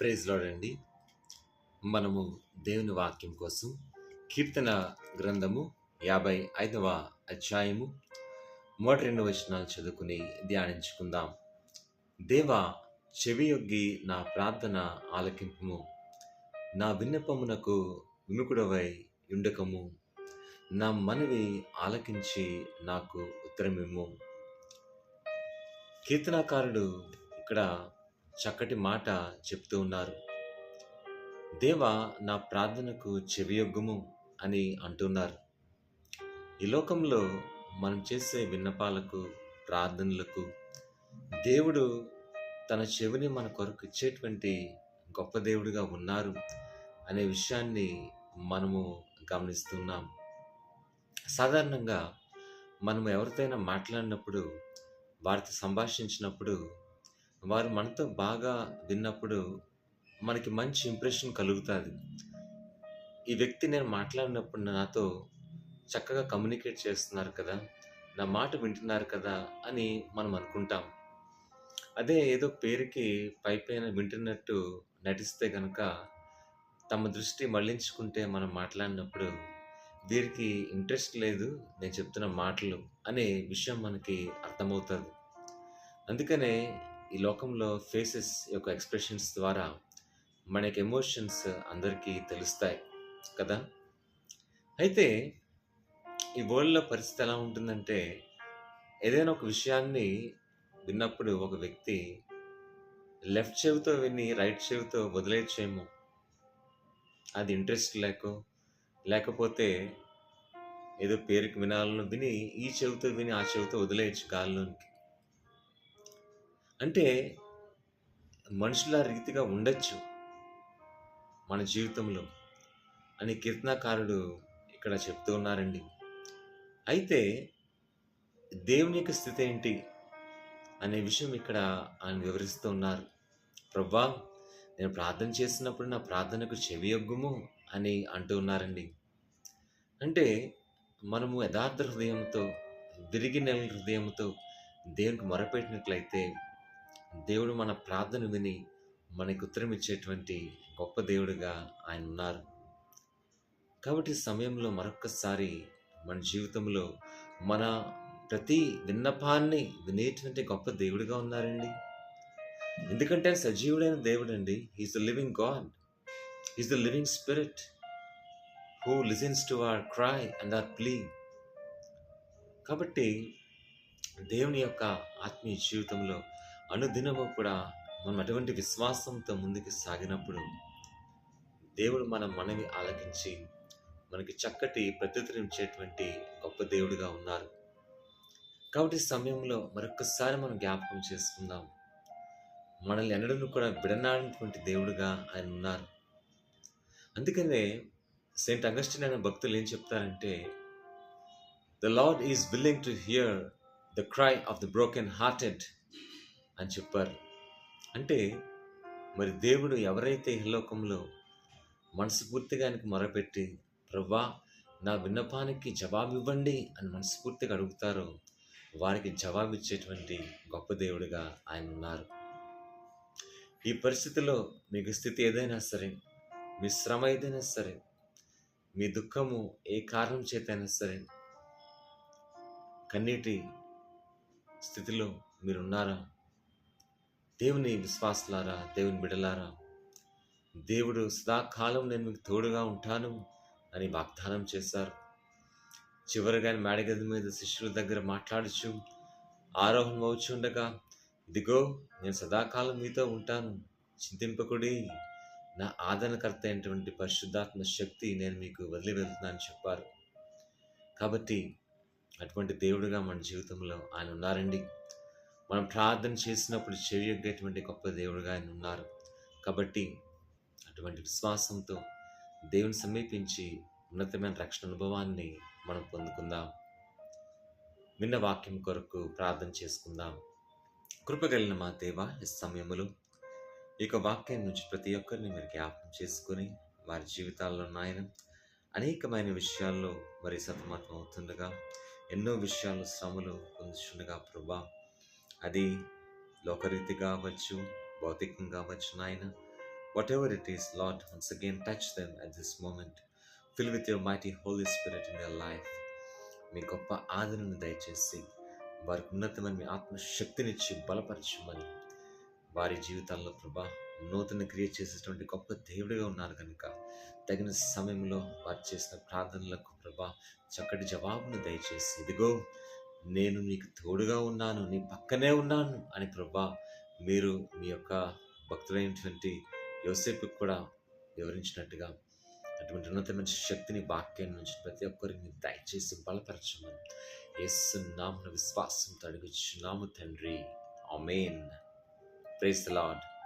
Praise లోడండి మనము దేవుని వాక్యం కోసం కీర్తన గ్రంథము యాభై ఐదవ అధ్యాయము మొదటి రెండు వచనాలు చదువుకుని ధ్యానించుకుందాం. దేవ చెవియొగ్గి నా ప్రార్థన ఆలకింపుము. నా విన్నపమునకు విముకుడవై ఉండకము నా మనవి ఆలకించి నాకు ఉత్తరమిమ్ము. కీర్తనాకారుడు ఇక్కడ చక్కటి మాట చెప్తూ ఉన్నారు. దేవ నా ప్రార్థనకు చెవియొగ్గుము అని అంటున్నారు. ఈ లోకంలో మనం చేసే విన్నపాలకు ప్రార్థనలకు దేవుడు తన చెవిని మన కొరకు ఇచ్చేటువంటి గొప్ప దేవుడిగా ఉన్నారు అనే విషయాన్ని మనము గమనిస్తున్నాం సాధారణంగా మనం ఎవరితోనైనా మాట్లాడినప్పుడు వారితో సంభాషించినప్పుడు వారు మనతో బాగా విన్నప్పుడు మనకి మంచి ఇంప్రెషన్ కలుగుతుంది. ఈ వ్యక్తి నేను మాట్లాడినప్పుడు నాతో చక్కగా కమ్యూనికేట్ చేస్తున్నారు కదా నా మాట వింటున్నారు కదా అని మనం అనుకుంటాం. అదే ఏదో పేరుకి పై పైన వింటున్నట్టు నటిస్తే కనుక తమ దృష్టి మళ్ళించుకుంటే మనం మాట్లాడినప్పుడు వీరికి ఇంట్రెస్ట్ లేదు నేను చెప్తున్న మాటలు అనే విషయం మనకి అర్థమవుతుంది. అందుకనే ఈ లోకంలో ఫేసెస్ యొక్క ఎక్స్ప్రెషన్స్ ద్వారా మనకి ఎమోషన్స్ అందరికీ తెలుస్తాయి కదా? అయితే ఈ వరల్డ్లో పరిస్థితి ఎలా ఉంటుందంటే ఏదైనా ఒక విషయాన్ని విన్నప్పుడు ఒక వ్యక్తి లెఫ్ట్ చెవితో విని రైట్ చెవితో వదిలేయచ్చేమో. అది ఇంట్రెస్ట్ లేకో లేకపోతే ఏదో పేరుకి వినాలను విని ఈ చెవితో విని ఆ చెవితో వదిలేయచ్చు గాల్లోనికి. అంటే మనుషుల రీతిగా ఉండొచ్చు మన జీవితంలో అని కీర్తనాకారుడు ఇక్కడ చెప్తూ ఉన్నారండి. అయితే దేవుని యొక్క స్థితి ఏంటి అనే విషయం ఇక్కడ ఆయన వివరిస్తూ ఉన్నారు. ప్రభా నేను ప్రార్థన చేసినప్పుడు నా ప్రార్థనకు చెవియొగ్గుము అని అంటూ ఉన్నారండి. అంటే మనము యథార్థ హృదయంతో విరిగి నెల హృదయంతో దేవునికి మొరపెట్టినట్లయితే దేవుడు మన ప్రార్థన విని మనకు ఉత్తరం ఇచ్చేటువంటి గొప్ప దేవుడిగా ఆయన ఉన్నారు. కాబట్టి సమయంలో మరొక్కసారి మన జీవితంలో మన ప్రతి విన్నపాన్ని వినేటువంటి గొప్ప దేవుడిగా ఉన్నారండి. ఎందుకంటే ఆయన సజీవుడైన దేవుడు అండి he's the living God he's the living spirit who listens to our cry and our plea కాబట్టి దేవుని యొక్క ఆత్మీయ జీవితంలో అనుదినము కూడా మనం అటువంటి విశ్వాసంతో ముందుకు సాగినప్పుడు దేవుడు మన మనవి ఆలకించి మనకి చక్కటి ప్రత్యుత్తరించేటువంటి గొప్ప దేవుడిగా ఉన్నారు. కాబట్టి సమయంలో మరొకసారి మనం జ్ఞాపకం చేసుకుందాం. మనల్ని ఎన్నడను కూడా విడనాడినటువంటి దేవుడుగా ఆయన ఉన్నారు. అందుకనే సెయింట్ అగస్టిన్ అనే భక్తులు ఏం చెప్తారంటే the Lord is willing to hear the cry of the broken hearted అని చెప్పారు. అంటే మరి దేవుడు ఎవరైతే ఇహలోకంలో లోకంలో మనస్ఫూర్తిగా ఆయనకు మొరపెట్టి ప్రవ్వా నా విన్నపానికి జవాబు ఇవ్వండి అని మనస్ఫూర్తిగా అడుగుతారో వారికి జవాబు ఇచ్చేటువంటి గొప్ప దేవుడిగా ఆయన ఉన్నారు. ఈ పరిస్థితిలో మీకు స్థితి ఏదైనా సరే మీ శ్రమ ఏదైనా సరే మీ దుఃఖము ఏ కారణం చేతైనా సరే కన్నీటి స్థితిలో మీరున్నారా? దేవుని విశ్వాసులారా దేవుని బిడలారా దేవుడు సదాకాలం నేను మీకు తోడుగా ఉంటాను అని వాగ్దానం చేశారు. చివరిగా మేడగది మీద శిష్యుల దగ్గర మాట్లాడుచు ఆరోహణం అవుచుండగా ఇదిగో నేను సదాకాలం మీతో ఉంటాను. చింతింపకుడి నా ఆదరణకర్త అయినటువంటి పరిశుద్ధాత్మ శక్తి నేను మీకు వదిలి వెళ్తున్నానని చెప్పారు. కాబట్టి అటువంటి దేవుడుగా మన జీవితంలో ఆయన ఉన్నారండి. మనం ప్రార్థన చేసినప్పుడు చెవియొగ్గేటువంటి గొప్ప దేవుడుగా ఆయన ఉన్నారు. కాబట్టి అటువంటి విశ్వాసంతో దేవుని సమీపించి ఉన్నతమైన రక్షణ అనుభవాన్ని మనం పొందుకుందాం. విన్న వాక్యం కొరకు ప్రార్థన చేసుకుందాం. కృపగలిగిన మా దేవ ఈ సమయంలో ఈ యొక్క వాక్యం నుంచి ప్రతి ఒక్కరిని మీరు జ్ఞాపకం చేసుకొని వారి జీవితాల్లో నాయన అనేకమైన విషయాల్లో మరి సతమతం అవుతుండగా ఎన్నో విషయాలు శ్రమలు పొందుచుండగా ప్రభా అది లోకరీతి కావచ్చు భౌతికంగా కావచ్చు నాయన. Whatever it is Lord once again touch them at this moment fill with your mighty Holy Spirit in your life మీ గొప్ప ఆదరణను దయచేసి వారికి ఉన్నతమైన మీ ఆత్మశక్తినిచ్చి బలపరచమని వారి జీవితాల్లో ప్రభా నూతన క్రియ చేసేటువంటి గొప్ప దేవుడిగా ఉన్నారు కనుక తగిన సమయంలో వారు చేసిన ప్రార్థనలకు ప్రభా చక్కటి జవాబును దయచేసి ఇదిగో నేను నీకు తోడుగా ఉన్నాను నీ పక్కనే ఉన్నాను అని ప్రభా మీరు మీ యొక్క భక్తులైనటువంటి యోసేపుకి కూడా వివరించినట్టుగా అటువంటి ఉన్నతమైన శక్తిని వాక్యం నుంచి ప్రతి ఒక్కరిని దయచేసి బలపరచమని ఎస్సు నామను విశ్వాసంతో అడుగుచున్నాము తండ్రి. అమేన్ ప్రైజ్ లాడ్